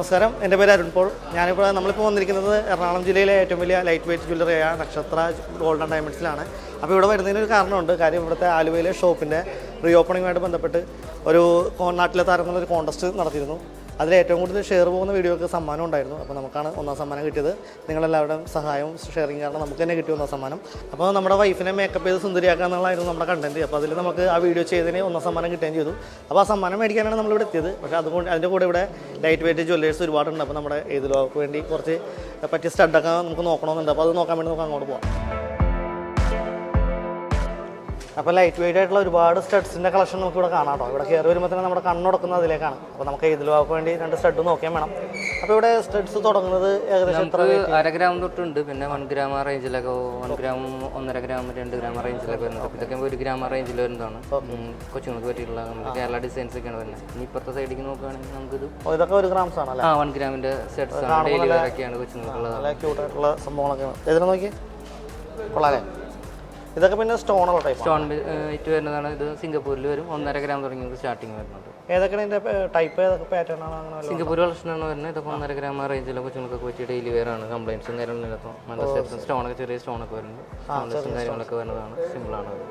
നമസ്കാരം. എന്റെ പേര് അരുൺ പോൾ. ഞാനിപ്പോൾ നമ്മളിപ്പോൾ വന്നിരിക്കുന്നത് എറണാകുളം ജില്ലയിലെ ഏറ്റവും വലിയ ലൈറ്റ് വെയിറ്റ് ജ്വല്ലറിയായ നക്ഷത്ര ഗോൾഡൻ ഡയമണ്ട്സിലാണ് അപ്പോൾ ഇവിടെ വരുന്നതിന് ഒരു കാരണമുണ്ട്. കാര്യം ഇവിടുത്തെ ആലുവയിലെ ഷോപ്പിന്റെ റീ ഓപ്പണിങ്ങുമായിട്ട് ബന്ധപ്പെട്ട് ഒരു നാട്ടിലെ താരങ്ങളൊരു കോൺടെസ്റ്റ് നടത്തിയിരുന്നു. അതിൽ ഏറ്റവും കൂടുതൽ ഷെയർ പോകുന്ന വീഡിയോക്ക് സമ്മാനം ഉണ്ടായിരുന്നു. അപ്പോൾ നമുക്കാണ് ഒന്നാം സമ്മാനം കിട്ടിയത്. നിങ്ങളെല്ലാവരുടെയും സഹായവും ഷെയറിങ് കാരണം നമുക്ക് തന്നെ കിട്ടിയ ഒന്നാം സമ്മാനം. അപ്പോൾ നമ്മുടെ വൈഫിനെ മേക്കപ്പ് ചെയ്ത് സുന്ദരിയാക്കുക എന്നുള്ളതായിരുന്നു നമ്മുടെ കണ്ടന്റ് അപ്പോൾ അതിൽ നമുക്ക് ആ വീഡിയോ ചെയ്തതിന് ഒന്നാം സമ്മാനം കിട്ടുകയും ചെയ്തു. അപ്പോൾ ആ സമ്മാനം മേടിക്കാനാണ് നമ്മളിവിടെ എത്തിയത്. പക്ഷേ അതുകൊണ്ട് അതിന്റെ കൂടെ ഇവിടെ ലൈറ്റ് വെയിറ്റ് ജ്വല്ലേഴ്സ് ഒരുപാടുണ്ട്. അപ്പോൾ നമ്മുടെ ഏത് ലോക്ക് വേണ്ടി കുറച്ച് പറ്റിയ സ്റ്റഡൊക്കെ നമുക്ക് നോക്കണമെന്നുണ്ട്. അപ്പോൾ അത് നോക്കാൻ വേണ്ടി നമുക്ക് അങ്ങോട്ട് പോകാം അപ്പോൾ ലൈറ്റ് വെയിറ്റ് ആയിട്ടുള്ള ഒരുപാട് സ്റ്റഡ്സിന്റെ കളക്ഷൻ നമുക്ക് ഇവിടെ കാണാം കേട്ടോ ഇവിടെ കയറി വരുമ്പോൾ തന്നെ നമ്മുടെ കണ്ണുടക്കുന്നത് അതിലേക്കാണ്. അപ്പോൾ നമുക്ക് ഇതിലേക്ക് വേണ്ടി രണ്ട് സ്റ്റഡ് നോക്കിയാൽ വേണം. അപ്പോൾ ഇവിടെ സ്റ്റഡ്സ് തുടങ്ങുന്നത് ഏകദേശം എത്ര അര ഗ്രാം തൊട്ടുണ്ട്. പിന്നെ വൺ ഗ്രാം ആ റേഞ്ചിലൊക്കെ വൺ ഗ്രാം ഒന്നര ഗ്രാം രണ്ട് ഗ്രാം ആ റേഞ്ചിലൊക്കെ വരുന്നത് ഇതൊക്കെ ഒരു ഗ്രാം ആ റേഞ്ചിൽ വരുന്നതാണ്. കൊച്ചുങ്ങൾക്ക് പറ്റിയിട്ടുള്ള നമ്മുടെ കേരള ഡിസൈൻസ് ഒക്കെയാണ് വരുന്നത്. ഇനി ഇപ്പുറത്തെ സൈഡിലേക്ക് നോക്കുകയാണെങ്കിൽ നമുക്കിത് ഇതൊക്കെ ഒരു ഗ്രാംസ് ആണല്ലേ ആ വൺ ഗ്രാമിന്റെ സെറ്റ്സ് ആണ്. ഡെയിലി ഒക്കെയാണ് കൊച്ചുങ്ങൾക്കുള്ളത്. സംഭവങ്ങളൊക്കെ. ഇതിനെ നോക്കി? കൊള്ളാലേ. ഇതൊക്കെ പിന്നെ സ്റ്റോണുള്ള ടൈപ്പ് സ്റ്റോൺ ഇറ്റ് വരുന്നതാണ് ഇത് സിംഗപ്പൂരിൽ വരും. ഒന്നര ഗ്രാം തുടങ്ങിയത് സ്റ്റാർട്ടിങ് വരുന്നുണ്ട് ഏതൊക്കെയാണ് ഇതിന്റെ ടൈപ്പ് ഏതൊക്കെ പാറ്റേൺ ആണ് സിംഗപ്പൂർ കളക്ഷനാണ് വരുന്നത്. ഇതൊക്കെ ഒന്നര ഗ്രാം ആ റേഞ്ചിലൊക്കെ കൊച്ചുങ്ങൾക്ക് പറ്റിയ ഡെയിലി വെയർ ആണ്. കംപ്ലൈൻസും കാര്യങ്ങളില്ലാത്ത നല്ല സ്റ്റെപ്സും സ്റ്റോണൊക്കെ ചെറിയ സ്റ്റോണൊക്കെ സ്റ്റോൺലെസ്സും കാര്യങ്ങളൊക്കെ വരുന്നതാണ്. സിമ്പിളാണ് അത്.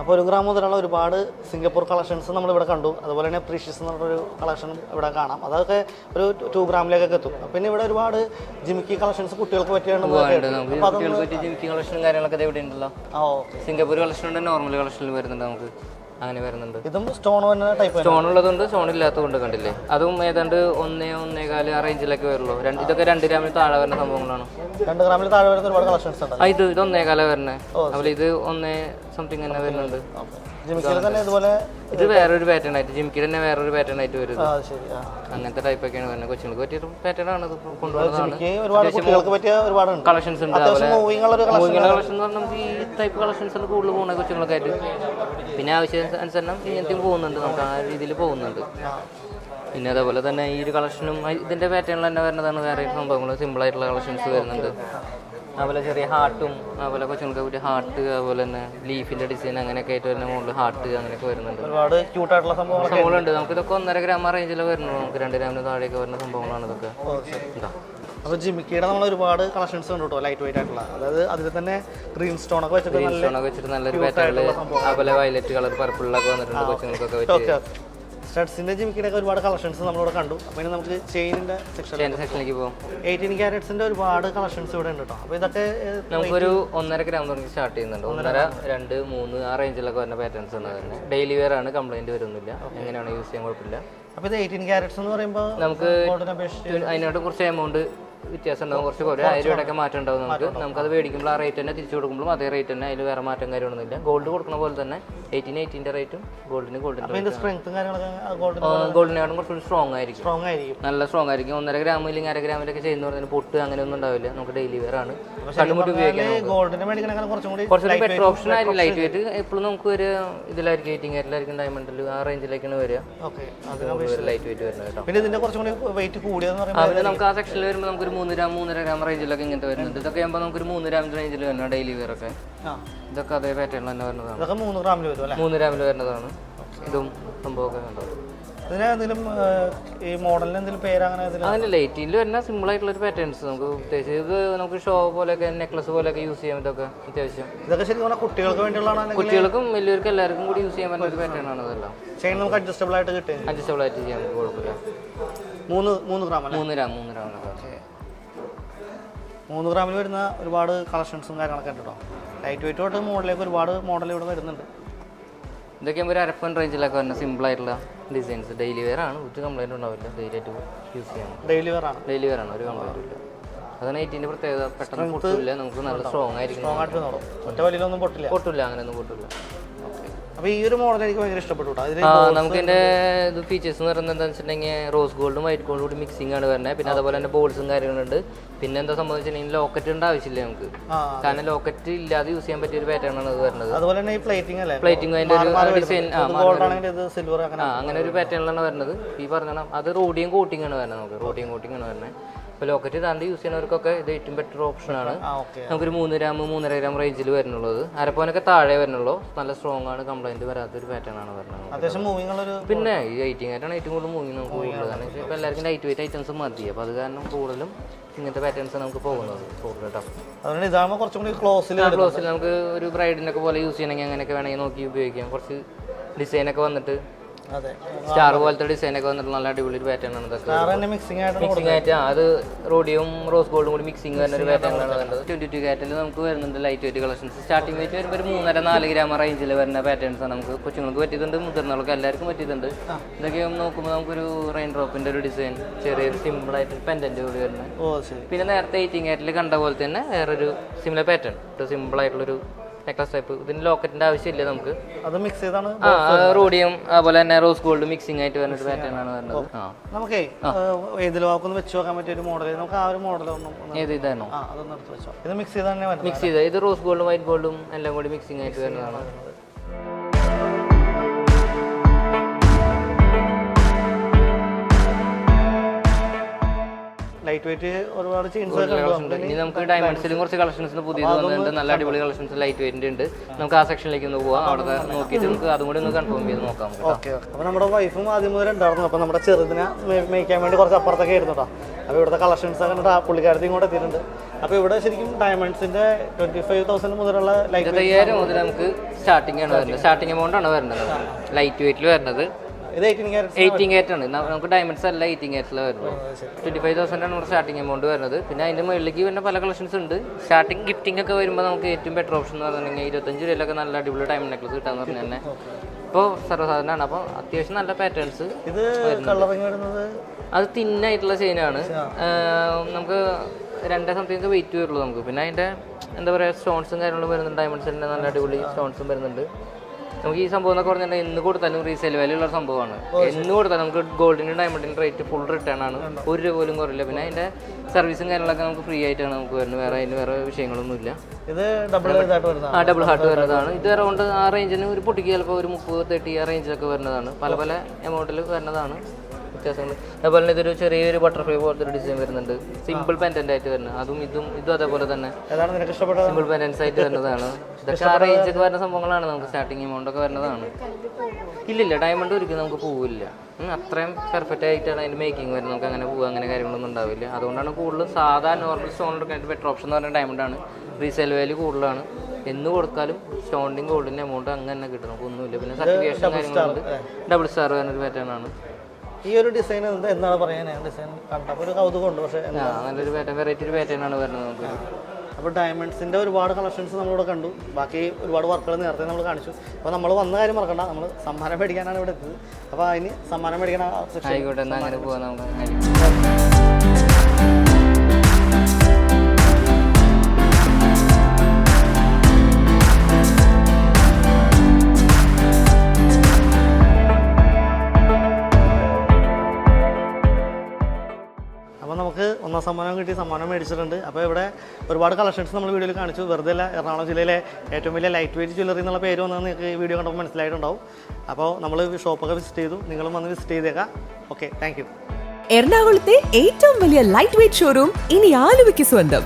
അപ്പോൾ ഒരു ഗ്രാം മുതലുള്ള ഒരുപാട് സിംഗപ്പൂർ കളക്ഷൻസ് നമ്മളിവിടെ കണ്ടു. അതുപോലെ തന്നെ പ്രീഷ്യസ് എന്ന് പറഞ്ഞൊരു കളക്ഷൻ ഇവിടെ കാണാം. അതൊക്കെ ഒരു ടു ഗ്രാമിലേക്കൊക്കെ എത്തും. പിന്നെ ഇവിടെ ഒരുപാട് ജിമിക്കി കളക്ഷൻസ് കുട്ടികൾക്ക് പറ്റിയാണ് ജിമിക്കി കളക്ഷനും കാര്യങ്ങളൊക്കെ ഇവിടെ ഉണ്ടല്ലോ. സിംഗപ്പൂർ കളക്ഷൻ ഉണ്ട് നോർമൽ കളക്ഷനിൽ വരുന്നുണ്ട് നമുക്ക്. അങ്ങനെ വരുന്നുണ്ട്. ഇതും സ്റ്റോൺ ടൈപ്പ് സ്റ്റോൺ ഉള്ളതുണ്ട് സ്റ്റോൺ ഇല്ലാത്തതുകൊണ്ട് കണ്ടില്ലേ? അതും ഏതാണ്ട് ഒന്നേ ഒന്നേകാൽ ആ റേഞ്ചിലൊക്കെ വരുള്ളൂ. രണ്ട് ഇതൊക്കെ രണ്ട് ഗ്രാമിൽ താഴെ വരുന്ന സംഭവങ്ങളാണ്. രണ്ട് ഗ്രാമിൽ താഴെ വരുന്ന ഒരുപാട് കളക്ഷൻസ് ഉണ്ട്. ഇത് ഇത് ഒന്നേകാല വരുന്നത് അതുപോലെ ഇത് ഒന്നേ സംതിങ് തന്നെ വരുന്നുണ്ട്. ജിമിക്കിയിൽ തന്നെ ഇതുപോലെ ഇത് വേറൊരു പാറ്റേൺ ആയിട്ട് ജിമിക്ക് തന്നെ വേറൊരു പാറ്റേൺ ആയിട്ട് വരും അങ്ങനത്തെ ടൈപ്പ് ഒക്കെയാണ് വരുന്നത്. കൊച്ചുങ്ങൾക്ക് പറ്റിയ പാറ്റേൺ ആണ് കൊണ്ടുപോകുന്നത് കളക്ഷൻസ് ഉണ്ട്. കളക്ഷൻ നമുക്ക് ഈ ടൈപ്പ് കളക്ഷൻസ് ആണ് കൂടുതൽ പോകുന്നത് കൊച്ചുങ്ങളൊക്കെ ആയിട്ട്. പിന്നെ ആവശ്യാനുസരണം ഇങ്ങനത്തെ പോകുന്നുണ്ട്. നമുക്ക് ആ രീതിയിൽ പോകുന്നുണ്ട്. പിന്നെ അതേപോലെ തന്നെ ഈ ഒരു കളക്ഷനും ഇതിന്റെ പാറ്റേണിൽ തന്നെ വരുന്നതാണ് വേറെ സംഭവങ്ങൾ. സിമ്പിൾ ആയിട്ടുള്ള കളക്ഷൻസ് വരുന്നുണ്ട്. അതുപോലെ ചെറിയ ഹാർട്ടും അതുപോലെ കൊച്ചുങ്ങൾക്ക് ഒരു ഹാർട്ട് അതുപോലെ തന്നെ ലീഫിന്റെ ഡിസൈൻ അങ്ങനെയൊക്കെ ആയിട്ട് വരുന്ന മുകളിൽ ഹാർട്ട് അങ്ങനെയൊക്കെ വരുന്നുണ്ട്. ഒരുപാട് ക്യൂട്ടായിട്ടുള്ള ആയിട്ടുള്ള സംഭവങ്ങളുണ്ട്. നമുക്ക് ഇതൊക്കെ ഒന്നര ഗ്രാം റേഞ്ചിൽ വരുന്നുള്ളൂ. നമുക്ക് രണ്ട് ഗ്രാമിന് താഴെയൊക്കെ വരുന്ന സംഭവങ്ങളാണ് ഇതൊക്കെ. അപ്പൊ അപ്പോൾ ജിമിക്കിയുടെ നമ്മൾ ഒരുപാട് കളക്ഷൻസ് ഉണ്ട് കേട്ടോ ലൈറ്റ് വെയിറ്റ് ആയിട്ടുള്ള. അതായത് അതിൽ തന്നെ ഗ്രീൻ സ്റ്റോൺ ഒക്കെ വെച്ചിട്ട് നല്ല സ്റ്റോണൊക്കെ വെച്ചിട്ട് നല്ലൊരു അതുപോലെ വയലറ്റ് കളർ പർപ്പിളിലൊക്കെ വന്നിട്ടുണ്ട് കൊച്ചുങ്ങൾക്കൊക്കെ വെച്ച്. ഓക്കെ സ്റ്റഡ്സിന്റെ ഒരുപാട് കളക്ഷൻസ് നമ്മളിവിടെ കണ്ടു. അപ്പോൾ ഇനി നമുക്ക് ചെയിനിന്റെ സെക്ഷനിലേക്ക് പോകും എയ്റ്റീൻ ക്യാരറ്റ്സിന്റെ ഒരുപാട് കളക്ഷൻസ് ഇവിടെ ഉണ്ട് കേട്ടോ അപ്പോൾ ഇതൊക്കെ നമുക്ക് നമുക്കൊരു ഒന്നര ഗ്രാം തുടങ്ങി സ്റ്റാർട്ട് ചെയ്യുന്നുണ്ട്. ഒന്നര രണ്ട് മൂന്ന് ആ റേഞ്ചിലൊക്കെ വരുന്ന പാറ്റേൺസ് ഉണ്ട് തന്നെ ഡെയിലി വെയർ ആണ് കംപ്ലൈന്റ് വരുന്നില്ല. എങ്ങനെയാണ് യൂസ് ചെയ്യാൻ കുഴപ്പമില്ല. അപ്പോൾ ഇത് എയ്റ്റീൻ ക്യാരറ്റ്സ് എന്ന് പറയുമ്പോൾ നമുക്ക് അതിനോട് കുറച്ച് എമൗണ്ട് വ്യത്യാസം ഉണ്ടാവും. കുറച്ച് കുറേ ആയിരം രൂപയൊക്കെ മാറ്റം ഉണ്ടാവും നമുക്ക്. നമുക്കത് മേടിക്കുമ്പോൾ ആ റേറ്റ് തന്നെ തിരിച്ചു കൊടുക്കുമ്പോഴും അതേ റേറ്റ് തന്നെ അതിൽ വേറെ മാറ്റം കാര്യമൊന്നുമില്ല ഗോൾഡ് കൊടുക്കുന്ന പോലെ തന്നെ എയ്റ്റീൻ എയ്റ്റീന്റെ റേറ്റും ഗോൾഡിന് ഇതിന്റെ സ്ട്രെങ്ത്തും കാര്യങ്ങളൊക്കെ ഗോൾഡിന് ഗോൾഡിനെക്കാളും കുറച്ചുകൂടി സ്ട്രോങ് ആയിരിക്കും. സ്ട്രോങ് ആയിരിക്കും. നല്ല സ്ട്രോങ് ആയിരിക്കും. ഒന്നര ഗ്രാം ഇല്ലെങ്കിൽ അര ഗ്രാമിലൊക്കെ ചെയ്യുന്ന പറഞ്ഞാൽ പൊട്ട് അങ്ങനെ ഒന്നും ഉണ്ടാവില്ല. നമുക്ക് ഡെയിലി വെയർ ആണ്. കണ്ണുമുട്ടി ഉപയോഗിക്കാൻ കുറച്ചുകൂടി ബെറ്റർ ഓപ്ഷൻ ആയിരിക്കും. ലൈറ്റ് വെയിറ്റ് എപ്പോഴും നമുക്ക് ഒരു ഇതിലായിരിക്കും എയ്റ്റിംഗ് ആയിരിക്കും ഡയമണ്ടിൽ ആ റേഞ്ചിലേക്കാണ് വരിക. ലൈറ്റ് വെയിറ്റ് വരുന്നത് കേട്ടോ. പിന്നെ ഇതിന്റെ കുറച്ചും കൂടി വെയിറ്റ് കൂടിയതെന്ന് പറയുമ്പോൾ നമുക്ക് ആ സെക്ഷനിൽ വരുമ്പോൾ നമുക്ക് ഒരു മൂന്ന് ഗ്രാം മൂന്നര ഗ്രാം റേഞ്ചിലൊക്കെ ഇങ്ങനത്തെ വരുന്നുണ്ട്. ഇതൊക്കെ ആകുമ്പോൾ നമുക്കൊരു മൂന്ന് ഗ്രാം റേഞ്ചിൽ വരുന്ന ഡെയിലി വെയർ ഒക്കെ. ഇതൊക്കെ അതേ പാറ്റേണിൽ തന്നെ വരുന്നതാണ്. ഇതൊക്കെ മൂന്ന് ഗ്രാമിൽ വരും അല്ലേ? മൂന്ന് ഗ്രാമിൽ വരുന്നതാണ്. ഇതും സംഭവമൊക്കെ കണ്ടോ? ഇതിന് എന്തെങ്കിലും ഈ മോഡലിന് എന്തെങ്കിലും പേര് അങ്ങനെ അതിന് ലൈറ്റിൽ വരുന്ന സിമ്പിൾ ആയിട്ടുള്ള ഒരു പാറ്റേൺസ് നമുക്ക് പ്രത്യേകിച്ച് ഇത് നമുക്ക് ഷോ പോലെയൊക്കെ നെക്ലസ് പോലെയൊക്കെ യൂസ് ചെയ്യാം ഇതൊക്കെ അത്യാവശ്യം. ഇതൊക്കെ ശരിക്കും പറഞ്ഞാൽ കുട്ടികൾക്ക് വേണ്ടിയുള്ളതാണ് കുട്ടികൾക്കും വലിയവർക്കും എല്ലാവർക്കും കൂടി യൂസ് ചെയ്യാൻ പറ്റുന്ന ഒരു പാറ്റേൺ ആണ് ഇതെല്ലാം. ചെയിൻ നമുക്ക് അഡ്ജസ്റ്റബിൾ ആയിട്ട് കിട്ടും. അഡ്ജസ്റ്റബിൾ ആയിട്ട് ചെയ്യാൻ കുഴപ്പമില്ല. മൂന്ന് മൂന്ന് ഗ്രാം മൂന്ന് ഗ്രാം മൂന്ന് ഗ്രാം മൂന്ന് ഗ്രാമിൽ വരുന്ന ഒരുപാട് കളക്ഷൻസും കാര്യങ്ങളൊക്കെ ഉണ്ട് കേട്ടോ. ലൈറ്റ് വെയിറ്റ് തൊട്ട് മോഡലിലേക്ക് ഒരുപാട് മോഡൽ ഇവിടെ വരുന്നുണ്ട്. ഇതൊക്കെ ഒരു അരപ്പൻ റേഞ്ചിലൊക്കെ വരുന്ന സിമ്പിൾ ആയിട്ടുള്ള ഡിസൈൻസ് ഡെയിലി വെയർ ആണ്. ഒരു കംപ്ലൈന്റ് ഉണ്ടാവില്ല. ഡെയിലി ആയിട്ട് യൂസ് ചെയ്യാം. ഡെയിലി വെയർ ആണ്. ഡെയിലി വെയർ ആണ്. ഒരു കംപ്ലൈന്റ് ഇല്ല. അതാണ് എയ്റ്റീന്റെ പ്രത്യേകത. പെട്ടെന്ന് പൊട്ടില്ല നമുക്ക് നല്ല സ്ട്രോങ് ആയിരിക്കും സ്ട്രോങ് ആയിട്ട് ഒറ്റ വലിയൊന്നും പൊട്ടില്ല. പൊട്ടില്ല അങ്ങനെയൊന്നും പൊട്ടില്ല അപ്പോൾ ഈ ഒരു മോഡൽ എനിക്ക് ഭയങ്കര ഇഷ്ടപ്പെട്ടു നമുക്ക് ഇതിന്റെ ഇത് ഫീച്ചേഴ്സ് എന്ന് പറയുന്നത് എന്താ വെച്ചിട്ടുണ്ടെങ്കിൽ റോസ് ഗോൾഡും വൈറ്റ് ഗോൾഡും കൂടി മിക്സിംഗ് ആണ് വരുന്നത് പിന്നെ അതുപോലെ തന്നെ ബോൾസും കാര്യങ്ങളുണ്ട് പിന്നെ എന്താ സംബന്ധിച്ചിട്ടുണ്ടെങ്കിൽ ലോക്കറ്റ് ആവശ്യമില്ല നമുക്ക്. കാരണം ലോക്കറ്റ് ഇല്ലാതെ യൂസ് ചെയ്യാൻ പറ്റിയ ഒരു പാറ്റേൺ ആണ് ഇത് വരുന്നത് അതുപോലെ തന്നെ ഈ പ്ലേറ്റിംഗ് അല്ലേ? പ്ലേറ്റിംഗ് അതിന്റെ ഒരു ഡിസൈൻ അങ്ങനെ ഒരു പാറ്റേണിലാണ് വരുന്നത് ഈ പറഞ്ഞ അത് റോഡിയും കോട്ടിംഗ് ആണ് വരുന്നത് നമുക്ക്. റോഡിയും കോട്ടിംഗ് ആണ് വരുന്നത് ഇപ്പോൾ ലോക്കറ്റ് താന്തി യൂസ് ചെയ്യുന്നവർക്കൊക്കെ ഇത് ഏറ്റവും ബെറ്റർ ഓപ്ഷനാണ് നമുക്കൊരു മൂന്ന് ഗ്രാം മൂന്നര ഗ്രാം റേഞ്ചിൽ വരുന്നുള്ളത്. അരപ്പോനൊക്കെ താഴെ വരുന്നുള്ളൂ. നല്ല സ്ട്രോങ് ആണ്. കംപ്ലൈന്റ് വരാത്തൊരു പാറ്റേൺ ആണ് വരുന്നത്. പിന്നെ ഈ എയ്റ്റിംഗ് ആയിട്ടാണ് ഏറ്റവും കൂടുതൽ മൂവിങ് നമുക്ക് കൂടുതൽ. കാരണം ഇപ്പൊ ഇപ്പോൾ എല്ലാവർക്കും ലൈറ്റ് വെയിറ്റ് ഐറ്റംസ് മതി. അപ്പോൾ അത് കാരണം കൂടുതലും ഇങ്ങനത്തെ പാറ്റേൺസ് നമുക്ക് പോകുന്നത്. കൂടുതൽ അതുകൊണ്ട് ഇതാകുമ്പോൾ കുറച്ചും കൂടി ക്ലോസിൽ ക്ലോസിൽ നമുക്ക് ഒരു ബ്രൈഡിനൊക്കെ പോലെ യൂസ് ചെയ്യണമെങ്കിൽ അങ്ങനെയൊക്കെ വേണമെങ്കിൽ നോക്കി ഉപയോഗിക്കാം. കുറച്ച് ഡിസൈനൊക്കെ വന്നിട്ട് സ്റ്റാർ പോലത്തെ ഡിസൈനൊക്കെ വന്നിട്ട് നല്ല അടിപൊളി ഒരു പാറ്റേൺ ആണ് ഇതൊക്കെ. മിക്സിംഗ് ആയിട്ട് അത് റോഡിയും റോസ് ഗോൾഡും കൂടി മിക്സിംഗ് വരുന്ന ഒരു പാറ്റേണാണ് വേണ്ടത് ട്വന്റി ടു കാറ്റിൽ നമുക്ക് വരുന്നുണ്ട് light weight collections starting weight വരുമ്പോൾ ഒരു മൂന്നര നാല് ഗ്രാം റേഞ്ചിൽ വരുന്ന പാറ്റേൺസ് ആണ് നമുക്ക് കൊച്ചുങ്ങൾക്ക് പറ്റിയിട്ടുണ്ട് മുതിർന്നവർക്ക് എല്ലാവർക്കും പറ്റിയിട്ടുണ്ട്. ഇതൊക്കെ നോക്കുമ്പോൾ നമുക്കൊരു റെയിൻ ഡ്രോപ്പിന്റെ ഒരു ഡിസൈൻ ചെറിയൊരു സിമ്പിൾ ആയിട്ട് പെൻഡന്റ് കൂടി വരുന്നത്. പിന്നെ നേരത്തെ എയ്റ്റിംഗ് കാറ്റിൽ കണ്ട പോലെ തന്നെ വേറൊരു സിമിലർ പാറ്റേൺ സിമ്പിൾ ആയിട്ടുള്ളൊരു നെക്ലസ് ടൈപ്പ് ഇതിന് ലോക്കറ്റിന്റെ ആവശ്യമില്ല നമുക്ക്. അത് മിക്സ് ചെയ്താണ് ആ റോഡിയം അതുപോലെ തന്നെ റോസ് ഗോൾഡ് മിക്സിംഗ് ആയിട്ട് വരുന്ന പാറ്റേൺ ആണ് വരുന്നത്. നമുക്ക് ഏതിൽ വാക്കൊന്ന് വെച്ച് നോക്കാൻ പറ്റിയ ഒരു മോഡൽ നമുക്ക് ആ ഒരു മോഡൽ ഒന്നും ഏത് വെച്ചോ. ഇത് മിക്സ് ചെയ്ത് മിക്സ് ചെയ്ത് ഇത് റോസ് ഗോൾഡും വൈറ്റ് ഗോൾഡും എല്ലാം കൂടി മിക്സിംഗ് ആയിട്ട് വരുന്നതാണ്. ലൈറ്റ് വെയിറ്റ് ഒരുപാട് ഇനി നമുക്ക് ഡയമണ്ട്സിലും കുറച്ച് കളക്ഷൻസ് പുതിയത് വന്നിട്ടുണ്ട്. നല്ല അടിപൊളി കളക്ഷൻസ് ലൈറ്റ് വെയിറ്റ് ഉണ്ട്. നമുക്ക് ആ സെക്ഷനിലേക്ക് ഒന്ന് പോവാം. അവിടെ നോക്കിയിട്ട് നമുക്ക് അതും കൂടി ഒന്ന് കൺഫേം ചെയ്ത് നോക്കാം. ഓക്കെ അപ്പോൾ നമ്മുടെ വൈഫും ആദ്യം മുതൽ ഉണ്ടായിരുന്നു. അപ്പോൾ നമ്മുടെ ചെറുതിനെ മേയ്ക്കാൻ വേണ്ടി കുറച്ച് അപ്പുറത്തൊക്കെ ആയിരുന്നു കേട്ടോ. അപ്പോൾ ഇവിടുത്തെ കളക്ഷൻസ് ഒക്കെ പുള്ളിക്കാരത്തി ഇങ്ങോട്ട് എത്തിയിട്ടുണ്ട്. അപ്പോൾ ഇവിടെ ശരിക്കും ഡയമണ്ട്സിന്റെ ട്വന്റി ഫൈവ് തൗസൻഡ് മുതലുള്ള ലൈറ്റ് അയ്യായിരം മുതൽ നമുക്ക് സ്റ്റാർട്ടിംഗ് ആണ് വരുന്നത്. സ്റ്റാർട്ടിംഗ് എമൗണ്ട് ആണ് വരുന്നത്. ലൈറ്റ് വെയിറ്റിൽ വരുന്നത്. ഇത് എയ്റ്റീൻ എയ്റ്റ് ആണ്. നമുക്ക് ഡയമണ്ട്സ് അല്ല എയ്റ്റിംഗ് എയ്റ്റിലാണ് വരുന്നത്. ട്വന്റി ഫൈവ് തൗസൻഡ് ആണ് നമ്മുടെ സ്റ്റാർട്ടിംഗ് എമൗണ്ട് വരുന്നത്. പിന്നെ അതിന്റെ മുകളിലേക്ക് വരുന്ന പല കളക്ഷൻസ് ഉണ്ട്. സ്റ്റാർട്ടിംഗ് ഗിഫ്റ്റിംഗ് ഒക്കെ വരുമ്പോൾ നമുക്ക് ഏറ്റവും ബെറ്റർ ഓപ്ഷൻ എന്ന് പറഞ്ഞിട്ടുണ്ടെങ്കിൽ ഇരുപത്തഞ്ച് രൂപയിലൊക്കെ നല്ല അടിപൊളി ഡയമണ്ട് നെക്ലസ് കിട്ടാന്ന് പറഞ്ഞാൽ തന്നെ. ഇപ്പോൾ സർവസാധാരണമാണ്. അപ്പോൾ അത്യാവശ്യം നല്ല പാറ്റേൺസ് ഇത് കളറിങ് വരുന്നത്? അത് തിന്നായിട്ടുള്ള ചെയിനാണ് നമുക്ക് രണ്ടേ സംതിങ് വെയിറ്റ് വരുള്ളൂ നമുക്ക്. പിന്നെ അതിന്റെ എന്താ പറയുക സ്റ്റോൺസും കാര്യങ്ങളും വരുന്നുണ്ട്. ഡയമണ്ട്സിന്റെ നല്ല അടിപൊളി സ്റ്റോൺസും വരുന്നുണ്ട്. നമുക്ക് ഈ സംഭവം എന്നൊക്കെ പറഞ്ഞിട്ടുണ്ടെങ്കിൽ എന്ന് കൊടുത്താലും റീസെയിൽ വാല്യൂ ഉള്ള സംഭവമാണ്. എന്ന് കൊടുത്താലും നമുക്ക് ഗോൾഡിന്റെ ഡയമണ്ടിന്റെ റേറ്റ് ഫുൾ റിട്ടേൺ ആണ്. ഒരു രൂപ പോലും കുറയില്ല. പിന്നെ അതിന്റെ സർവീസും കാര്യങ്ങളൊക്കെ നമുക്ക് ഫ്രീ ആയിട്ടാണ് നമുക്ക് വരുന്നത്. വേറെ അതിന് വേറെ ഇത് ഇതായിട്ട് വരുന്നതാണ്? ആ ഡബിൾ ഹാർട്ട് വരുന്നതാണ്. ഇത് അറൗണ്ട് ആ റേഞ്ചിന് ഒരു പൊട്ടിക്ക് ചിലപ്പോൾ ഒരു മുപ്പത് തേർട്ടി ആ റേഞ്ചിലൊക്കെ വരുന്നതാണ്. പല പല എമൗണ്ടിൽ വരുന്നതാണ്. വ്യത്യാസങ്ങൾ അതുപോലെ തന്നെ ഇതൊരു ചെറിയൊരു ബട്ടർഫ്ലൈ പോലത്തെ ഒരു ഡിസൈൻ വരുന്നുണ്ട്. സിമ്പിൾ പെൻഡന്റ് ആയിട്ട് വരുന്നത്. അതും ഇതും ഇതും അതേപോലെ തന്നെ. സിമ്പിൾ പെൻഡൻസ് ആയിട്ട് വരുന്നതാണ്. ഇതൊക്കെ ആ റേഞ്ച് ഒക്കെ വരുന്ന സംഭവങ്ങളാണ് നമുക്ക്. സ്റ്റാർട്ടിങ് എമൗണ്ട് ഒക്കെ വരുന്നതാണ്. ഇല്ലില്ല ഡയമണ്ട് ഒരിക്കലും നമുക്ക് പോവില്ല. അത്രയും പെർഫെക്റ്റ് ആയിട്ടാണ് അതിന്റെ മേക്കിംഗ് വരുന്നത്. നമുക്ക് അങ്ങനെ പോകുക അങ്ങനെ കാര്യങ്ങളൊന്നും ഉണ്ടാവില്ല. അതുകൊണ്ടാണ് കൂടുതൽ സാധാ നോർമൽ സ്റ്റോൺ എടുക്കാൻ ബെറ്റർ ഓപ്ഷൻ എന്ന് പറഞ്ഞ ഡയമണ്ട് ആണ്. റീസെയിൽ വാല്യൂ കൂടുതലാണ്. എന്ന് കൊടുത്താലും സ്റ്റോണിന്റെയും ഗോൾഡിന്റെ എമൗണ്ട് അങ്ങനെ തന്നെ കിട്ടും നമുക്ക് ഒന്നുമില്ല പിന്നെ സർട്ടിഫിക്കേഷൻ കാര്യങ്ങളുണ്ട്. ഡബിൾ സ്റ്റാർ വരുന്ന ഒരു പാറ്റേൺ ആണ്. ഈ ഒരു ഡിസൈൻ എന്ത്? എന്താണ് പറയാൻ ഡിസൈൻ കണ്ടപ്പോൾ ഒരു കൗതുകമുണ്ട്. പക്ഷേ നല്ലൊരു പാറ്റേൺ വെറൈറ്റി ഒരു പാറ്റേൺ ആണ് വരുന്നത് നമുക്ക്. അപ്പോൾ ഡയമണ്ട്സിന്റെ ഒരുപാട് കളക്ഷൻസ് നമ്മളിവിടെ കണ്ടു. ബാക്കി ഒരുപാട് വർക്കുകൾ നേരത്തെ നമ്മൾ കാണിച്ചു. അപ്പോൾ നമ്മൾ വന്ന കാര്യം മറക്കണ്ട. നമ്മൾ സമ്മാനം മേടിക്കാനാണ് ഇവിടെ എത്തിയത്. അപ്പോൾ അതിന് സമ്മാനം മേടിക്കണം ആയിക്കോട്ടെ എന്നാൽ അങ്ങനെ പോകാം നമുക്ക്. സമ്മാനം മേടിച്ചിട്ടുണ്ട്. അപ്പോൾ ഇവിടെ ഒരുപാട് കളക്ഷൻസ് നമ്മൾ വീഡിയോയിൽ കാണിച്ചു. വെറുതെ അല്ല എറണാകുളം ജില്ലയിലെ ഏറ്റവും വലിയ ലൈറ്റ് വെയിറ്റ് ജ്വല്ലറി എന്നുള്ള പേര് വന്നത് നിങ്ങൾക്ക് ഈ വീഡിയോ കണ്ടപ്പോൾ മനസ്സിലായിട്ടുണ്ടാവും. അപ്പോൾ നമ്മൾ ഷോപ്പൊക്കെ വിസിറ്റ് ചെയ്തു. നിങ്ങളും വന്ന് വിസിറ്റ് ചെയ്തേക്കാം. ഓക്കെ താങ്ക് എറണാകുളത്തെ ഏറ്റവും വലിയ ലൈറ്റ് വെയിറ്റ് ഷോറൂം ഇനി ആലുവയ്ക്ക് സ്വന്തം.